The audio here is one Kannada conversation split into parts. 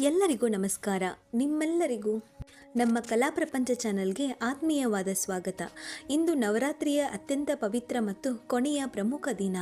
ಎಲ್ಲರಿಗೂ ನಮಸ್ಕಾರ. ನಿಮ್ಮೆಲ್ಲರಿಗೂ ನಮ್ಮ ಕಲಾ ಪ್ರಪಂಚ ಚಾನಲ್ಗೆ ಆತ್ಮೀಯವಾದ ಸ್ವಾಗತ. ಇಂದು ನವರಾತ್ರಿಯ ಅತ್ಯಂತ ಪವಿತ್ರ ಮತ್ತು ಕೊನೆಯ ಪ್ರಮುಖ ದಿನ,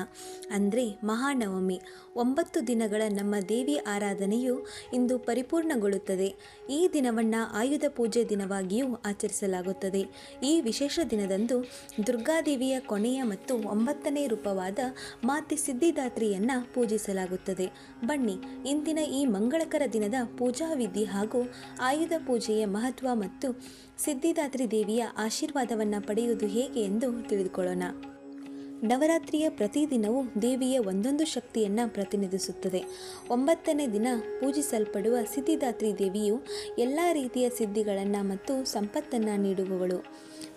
ಅಂದರೆ ಮಹಾನವಮಿ. ಒಂಬತ್ತು ದಿನಗಳ ನಮ್ಮ ದೇವಿ ಆರಾಧನೆಯು ಇಂದು ಪರಿಪೂರ್ಣಗೊಳ್ಳುತ್ತದೆ. ಈ ದಿನವನ್ನು ಆಯುಧ ಪೂಜೆ ದಿನವಾಗಿಯೂ ಆಚರಿಸಲಾಗುತ್ತದೆ. ಈ ವಿಶೇಷ ದಿನದಂದು ದುರ್ಗಾದೇವಿಯ ಕೊನೆಯ ಮತ್ತು ಒಂಬತ್ತನೇ ರೂಪವಾದ ಮಾತೆ ಸಿದ್ಧಿದಾತ್ರಿಯನ್ನು ಪೂಜಿಸಲಾಗುತ್ತದೆ. ಬನ್ನಿ, ಇಂದಿನ ಈ ಮಂಗಳಕರ ದಿನದ ಪೂಜಾ ವಿಧಿ ಹಾಗೂ ಆಯುಧ ಪೂಜೆಯ ಮಹತ್ವ ಮತ್ತು ಸಿದ್ಧಿದಾತ್ರಿ ದೇವಿಯ ಆಶೀರ್ವಾದವನ್ನು ಪಡೆಯುವುದು ಹೇಗೆ ಎಂದು ತಿಳಿದುಕೊಳ್ಳೋಣ. ನವರಾತ್ರಿಯ ಪ್ರತಿದಿನವೂ ದೇವಿಯ ಒಂದೊಂದು ಶಕ್ತಿಯನ್ನು ಪ್ರತಿನಿಧಿಸುತ್ತದೆ. ಒಂಬತ್ತನೇ ದಿನ ಪೂಜಿಸಲ್ಪಡುವ ಸಿದ್ಧಿದಾತ್ರಿ ದೇವಿಯು ಎಲ್ಲ ರೀತಿಯ ಸಿದ್ಧಿಗಳನ್ನು ಮತ್ತು ಸಂಪತ್ತನ್ನು ನೀಡುವವಳು.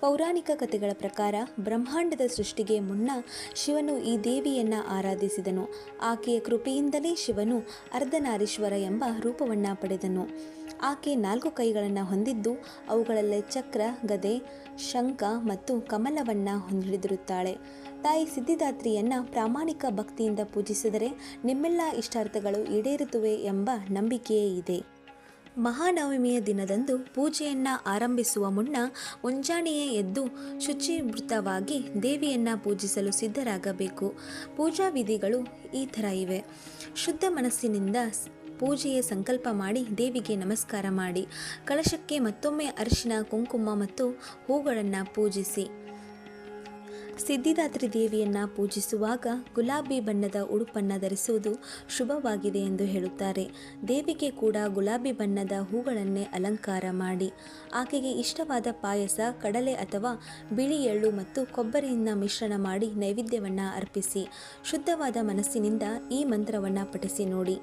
ಪೌರಾಣಿಕ ಕಥೆಗಳ ಪ್ರಕಾರ ಬ್ರಹ್ಮಾಂಡದ ಸೃಷ್ಟಿಗೆ ಮುನ್ನ ಶಿವನು ಈ ದೇವಿಯನ್ನು ಆರಾಧಿಸಿದನು. ಆಕೆಯ ಕೃಪೆಯಿಂದಲೇ ಶಿವನು ಅರ್ಧನಾರೀಶ್ವರ ಎಂಬ ರೂಪವನ್ನು ಪಡೆದನು. ಆಕೆ ನಾಲ್ಕು ಕೈಗಳನ್ನು ಹೊಂದಿದ್ದು ಅವುಗಳಲ್ಲೇ ಚಕ್ರ, ಗದೆ, ಶಂಖ ಮತ್ತು ಕಮಲವನ್ನು ಹೊಂದಿಡಿದಿರುತ್ತಾಳೆ ತಾಯಿ ಸಿದ್ಧಿದಾತ್ರಿಯನ್ನು ಪ್ರಾಮಾಣಿಕ ಭಕ್ತಿಯಿಂದ ಪೂಜಿಸಿದರೆ ನಿಮ್ಮೆಲ್ಲ ಇಷ್ಟಾರ್ಥಗಳು ಈಡೇರುತ್ತವೆ ಎಂಬ ನಂಬಿಕೆಯೇ ಇದೆ. ಮಹಾನವಮಿಯ ದಿನದಂದು ಪೂಜೆಯನ್ನು ಆರಂಭಿಸುವ ಮುನ್ನ ಮುಂಜಾನೆಯೇ ಎದ್ದು ಶುಚಿವೃತವಾಗಿ ದೇವಿಯನ್ನು ಪೂಜಿಸಲು ಸಿದ್ಧರಾಗಬೇಕು. ಪೂಜಾ ವಿಧಿಗಳು ಈ ಥರ ಇವೆ. ಶುದ್ಧ ಮನಸ್ಸಿನಿಂದ ಪೂಜೆಯ ಸಂಕಲ್ಪ ಮಾಡಿ ದೇವಿಗೆ ನಮಸ್ಕಾರ ಮಾಡಿ. ಕಳಶಕ್ಕೆ ಮತ್ತೊಮ್ಮೆ ಅರಿಶಿನ, ಕುಂಕುಮ ಮತ್ತು ಹೂಗಳನ್ನು ಪೂಜಿಸಿ. ಸಿದ್ಧಿದಾತ್ರಿ ದೇವಿಯನ್ನು ಪೂಜಿಸುವಾಗ ಗುಲಾಬಿ ಬಣ್ಣದ ಉಡುಪನ್ನು ಧರಿಸುವುದು ಶುಭವಾಗಿದೆ ಎಂದು ಹೇಳುತ್ತಾರೆ. ದೇವಿಗೆ ಕೂಡ ಗುಲಾಬಿ ಬಣ್ಣದ ಹೂಗಳನ್ನೇ ಅಲಂಕಾರ ಮಾಡಿ. ಆಕೆಗೆ ಇಷ್ಟವಾದ ಪಾಯಸ, ಕಡಲೆ ಅಥವಾ ಬಿಳಿ ಎಳ್ಳು ಮತ್ತು ಕೊಬ್ಬರಿಯಿಂದ ಮಿಶ್ರಣ ಮಾಡಿ ನೈವೇದ್ಯವನ್ನು ಅರ್ಪಿಸಿ. ಶುದ್ಧವಾದ ಮನಸ್ಸಿನಿಂದ ಈ ಮಂತ್ರವನ್ನು ಪಠಿಸಿ ನೋಡಿ.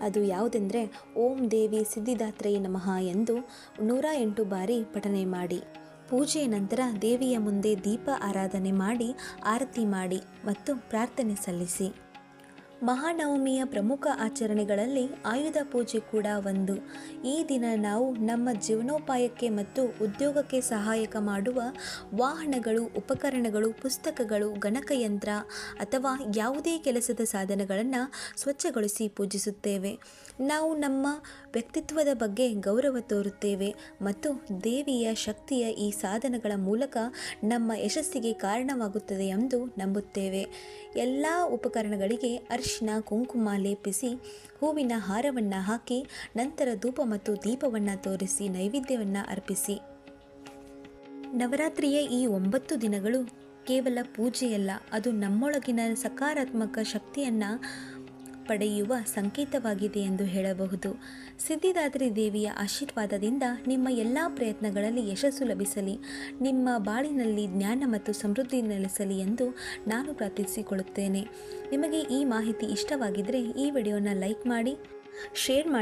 ಅದು ಯಾವುದೆಂದರೆ, ಓಂ ದೇವಿ ಸಿದ್ಧಿದಾತ್ರೆಯ ನಮಃ ಎಂದು ನೂರ ಎಂಟು ಬಾರಿ ಪಠನೆ ಮಾಡಿ. ಪೂಜೆಯ ನಂತರ ದೇವಿಯ ಮುಂದೆ ದೀಪ ಆರಾಧನೆ ಮಾಡಿ ಆರತಿ ಮಾಡಿ ಮತ್ತು ಪ್ರಾರ್ಥನೆ ಸಲ್ಲಿಸಿ. ಮಹಾನವಮಿಯ ಪ್ರಮುಖ ಆಚರಣೆಗಳಲ್ಲಿ ಆಯುಧ ಪೂಜೆ ಕೂಡ ಒಂದು. ಈ ದಿನ ನಾವು ನಮ್ಮ ಜೀವನೋಪಾಯಕ್ಕೆ ಮತ್ತು ಉದ್ಯೋಗಕ್ಕೆ ಸಹಾಯಕ ಮಾಡುವ ವಾಹನಗಳು, ಉಪಕರಣಗಳು, ಪುಸ್ತಕಗಳು, ಗಣಕಯಂತ್ರ ಅಥವಾ ಯಾವುದೇ ಕೆಲಸದ ಸಾಧನಗಳನ್ನು ಸ್ವಚ್ಛಗೊಳಿಸಿ ಪೂಜಿಸುತ್ತೇವೆ. ನಾವು ನಮ್ಮ ವ್ಯಕ್ತಿತ್ವದ ಬಗ್ಗೆ ಗೌರವ ತೋರುತ್ತೇವೆ ಮತ್ತು ದೇವಿಯ ಶಕ್ತಿಯ ಈ ಸಾಧನಗಳ ಮೂಲಕ ನಮ್ಮ ಯಶಸ್ಸಿಗೆ ಕಾರಣವಾಗುತ್ತದೆ ಎಂದು ನಂಬುತ್ತೇವೆ. ಎಲ್ಲ ಉಪಕರಣಗಳಿಗೆ ಅರಿಶಿನ ಕುಂಕುಮ ಲೇಪಿಸಿ ಹೂವಿನ ಹಾರವನ್ನು ಹಾಕಿ, ನಂತರ ಧೂಪ ಮತ್ತು ದೀಪವನ್ನು ತೋರಿಸಿ ನೈವೇದ್ಯವನ್ನು ಅರ್ಪಿಸಿ. ನವರಾತ್ರಿಯ ಈ ಒಂಬತ್ತು ದಿನಗಳು ಕೇವಲ ಪೂಜೆಯಲ್ಲ, ಅದು ನಮ್ಮೊಳಗಿನ ಸಕಾರಾತ್ಮಕ ಶಕ್ತಿಯನ್ನು ಪಡೆಯುವ ಸಂಕೇತವಾಗಿದೆ ಎಂದು ಹೇಳಬಹುದು. ಸಿದ್ಧಿದಾತ್ರಿ ದೇವಿಯ ಆಶೀರ್ವಾದದಿಂದ ನಿಮ್ಮ ಎಲ್ಲ ಪ್ರಯತ್ನಗಳಲ್ಲಿ ಯಶಸ್ಸು ಲಭಿಸಲಿ. ನಿಮ್ಮ ಬಾಳಿನಲ್ಲಿ ಜ್ಞಾನ ಮತ್ತು ಸಮೃದ್ಧಿ ನೆಲೆಸಲಿ ಎಂದು ನಾನು ಪ್ರಾರ್ಥಿಸಿಕೊಳ್ಳುತ್ತೇನೆ. ನಿಮಗೆ ಈ ಮಾಹಿತಿ ಇಷ್ಟವಾಗಿದ್ದರೆ ಈ ವಿಡಿಯೋನ ಲೈಕ್ ಮಾಡಿ, ಶೇರ್ ಮಾಡಿ.